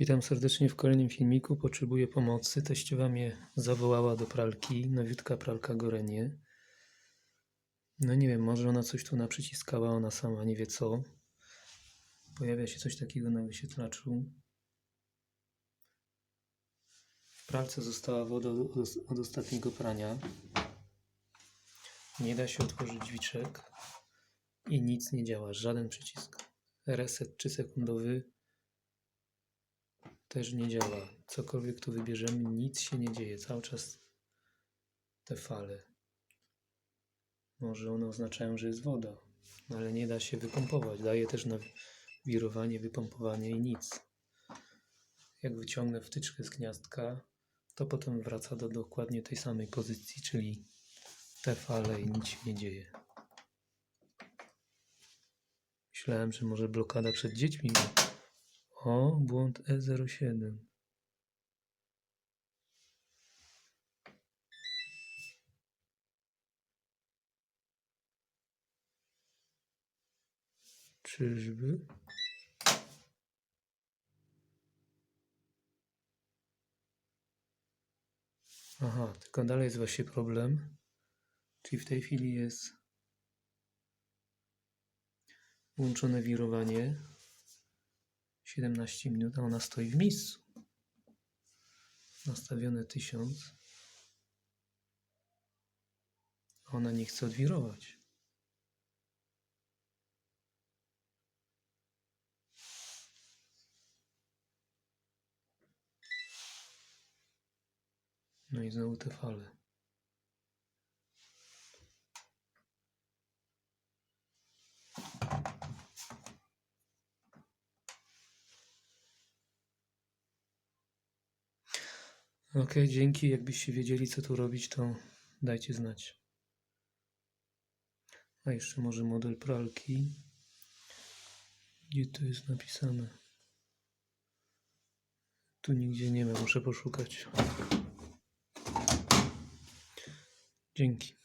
Witam serdecznie w kolejnym filmiku. Potrzebuję pomocy. Teściowa mnie zawołała do pralki. Nowiutka pralka Gorenie. No nie wiem, może ona coś tu naprzyciskała, ona sama nie wie co. Pojawia się coś takiego na wyświetlaczu. W pralce została woda od, ostatniego prania. Nie da się otworzyć drzwiczek i nic nie działa, żaden przycisk. Reset 3 sekundowy też nie działa. Cokolwiek tu wybierzemy, nic się nie dzieje. Cały czas te fale. Może one oznaczają, że jest woda, ale nie da się wypompować. Daje też na wirowanie, wypompowanie i nic. Jak wyciągnę wtyczkę z gniazdka, to potem wraca do dokładnie tej samej pozycji, czyli te fale i nic się nie dzieje. Myślałem, że może blokada przed dziećmi. O, błąd E E07. Czyżby? Aha, tylko dalej jest właśnie problem. Czyli w tej chwili jest włączone wirowanie 17 minut, a ona stoi w miejscu. Nastawione 1000. A Ona nie chce odwirować. No i znowu te fale. Ok, dzięki. Jakbyście wiedzieli, co tu robić, to dajcie znać. A jeszcze może model pralki. Gdzie to jest napisane? Tu nigdzie nie ma, muszę poszukać. Dzięki.